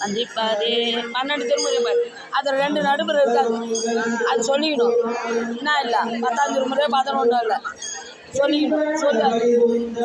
வந்திப்பாதே பன்னெண்டு திருமுறை பாரு அதில் ரெண்டு நடுமுறை இருக்காது அது சொல்லிக்கணும் என்ன இல்லை பத்தாம் திருமுறை பதினொன்றும் இல்லை. சொல்லிக்கணும்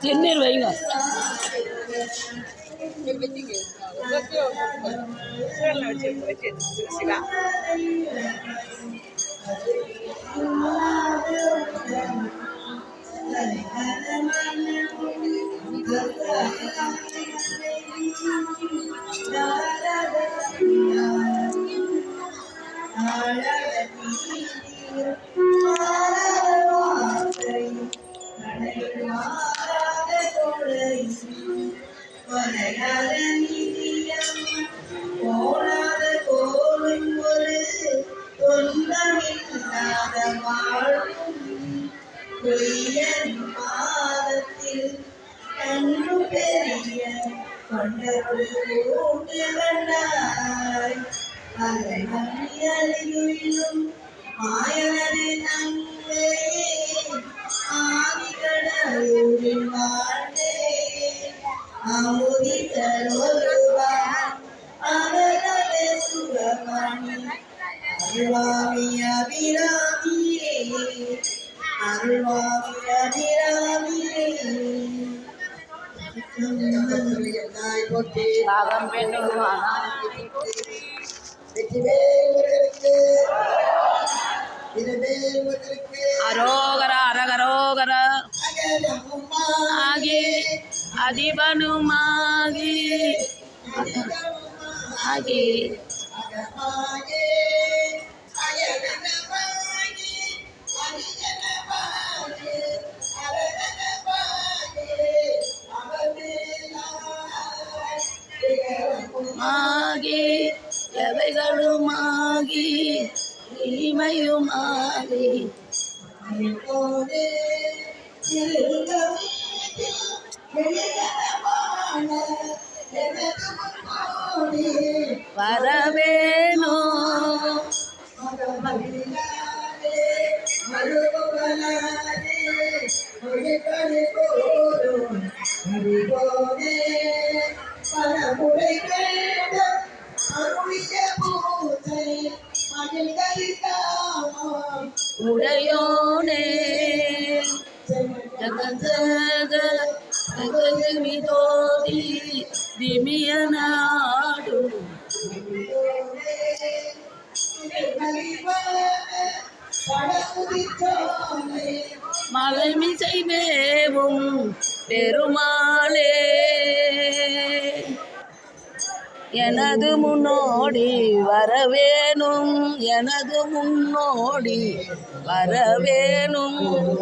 திருநீர் வைங்க போனாத பொய்யன் பாதத்தில் கண்ணு பெரிய கொண்டது ஊட்டு கண்டாய் அதை அறிவிலும் மாயனது நங்கையே ஆதிகடலூரில் வாழ்ந்தே அமுதித்தருவான் அவரது சுகமணி. அருள்வாமி அபிராமியே பாகம் அரோகர அரகரோகர. ஆகி அதிபனுமாகி. ஆகி. எவைகளுமாகி இனிமையுமாகி. வரவேணோ உடையோனே ஜகஜக ஜகஜமிதோதி திமியனாடு மலைமிசை மேவும் பெருமாளே. எனது முன்னோடி வரவேணும். எனது முன்னோடி வரவேணும்.